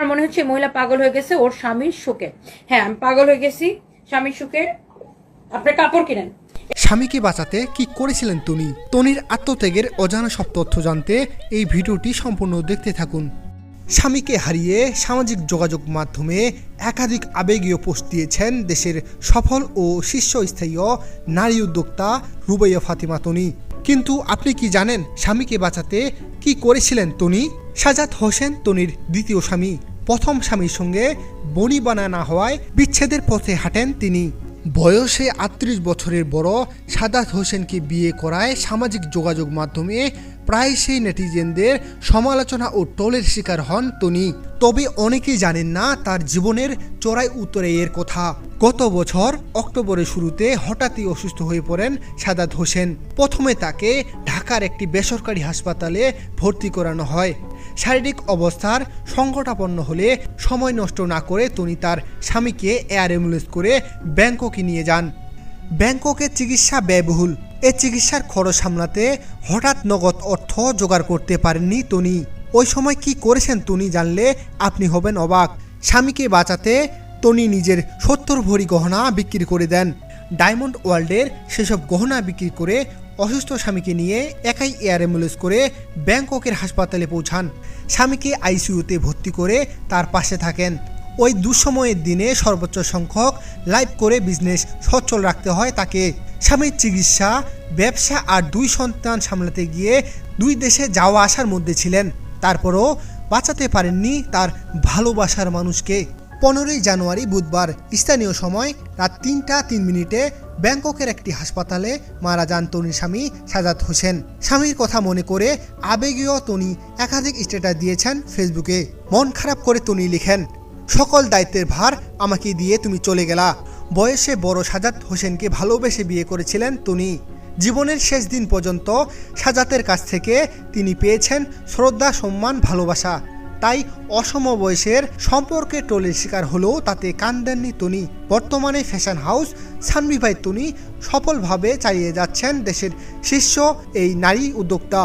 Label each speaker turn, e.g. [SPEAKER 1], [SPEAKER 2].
[SPEAKER 1] আমার মনে হচ্ছে মহিলা পাগল হয়ে গেছে, ওর স্বামীর শোকে হ্যাঁ আমি পাগল হয়ে গেছি স্বামীর শোকে আপনি কাপড় কিনেন।
[SPEAKER 2] স্বামীকে বাঁচাতে কি করেছিলেন তনি তনির আত্মত্যাগের অজানা সব তথ্য জানতে এই ভিডিওটি সম্পূর্ণ দেখতে থাকুন। স্বামীকে হারিয়ে সামাজিক যোগাযোগ মাধ্যমে একাধিক আবেগীয় পোস্ট দিয়েছেন দেশের সফল ও শীর্ষস্থায়ী নারী উদ্যোক্তা রুবাইয়া ফাতিমা তনি কিন্তু আপনি কি জানেন স্বামীকে বাঁচাতে কি করেছিলেন তনি সাজাদ হোসেন তনির দ্বিতীয় স্বামী। প্রথম স্বামীর সঙ্গে বনি বানা না হওয়ায় বিচ্ছেদের পথে হাঁটেন তিনি। বয়সে আটত্রিশ বছরের বড় সাদাত হোসেনকে বিয়ে করায় সামাজিক যোগাযোগ মাধ্যমে প্রায়শই নেটিজেনদের সমালোচনা ও টোলের শিকার হন তনি। তবে অনেকেই জানেন না তার জীবনের চড়াই উত্তরে এর কথা। গত বছর অক্টোবরের শুরুতে হঠাৎই অসুস্থ হয়ে পড়েন সাদাত হোসেন। প্রথমে তাকে ঢাকার একটি বেসরকারি হাসপাতালে ভর্তি করানো হয়। শারীরিক অবস্থার সংকটাপন্ন হলে সময় নষ্ট না করে তনি তার স্বামীকে এয়ার অ্যাম্বুলেন্স করে ব্যাংককে নিয়ে যান। ব্যাংককে চিকিৎসা ব্যয়বহুল। এ চিকিৎসার খরচ সামলাতে হঠাৎ নগদ অর্থ জোগাড় করতে পারেননি তনি। ওই সময় কি করেছেন তনি জানলে আপনি হবেন অবাক। স্বামীকে বাঁচাতে তনি নিজের সত্তর ভরি গহনা বিক্রি করে দেন। ডায়মন্ড ওয়ার্ল্ডের সেসব গহনা বিক্রি করে অসুস্থ স্বামীকে নিয়ে একাই এয়ার অ্যাম্বুলেন্স করে ব্যাংককের হাসপাতালে পৌঁছান। স্বামীকে আইসিইউতে ভর্তি করে তার পাশে থাকেন। ওই দুঃসময়ের দিনে সর্বোচ্চ সংখ্যক লাইভ করে বিজনেস সচ্ছল রাখতে হয় তাকে। স্বামীর চিকিৎসা, ব্যবসা আর দুই সন্তান সামলাতে গিয়ে দুই দেশে যাওয়া আসার মধ্যে ছিলেন। তারপরও বাঁচাতে পারেননি তার ভালোবাসার মানুষকে। পনেরোই জানুয়ারি বুধবার। স্থানীয় সময় রাত তিনটা তিন মিনিটে ব্যাংককের একটি হাসপাতালে মারা যান তনির স্বামী সাজাদ হোসেন। স্বামীর কথা মনে করে আবেগীয় তনি একাধিক স্ট্যাটাস দিয়েছেন ফেসবুকে। মন খারাপ করে তনি লিখেন, সকল দায়িত্বের ভার আমাকে দিয়ে তুমি চলে গেলা। বয়সে বড় সাজাদ হোসেনকে ভালোবেসে বিয়ে করেছিলেন তনি। জীবনের শেষ দিন পর্যন্ত সাজাতের কাছ থেকে তিনি পেয়েছেন শ্রদ্ধা, সম্মান, ভালোবাসা। তাই অসম বয়সের সম্পর্কে টোলের শিকার হলেও তাতে কান দেননি তনি বর্তমানে ফ্যাশন হাউস সানবিভাই তনি সফলভাবে চালিয়ে যাচ্ছেন দেশের শীর্ষ এই নারী উদ্যোক্তা।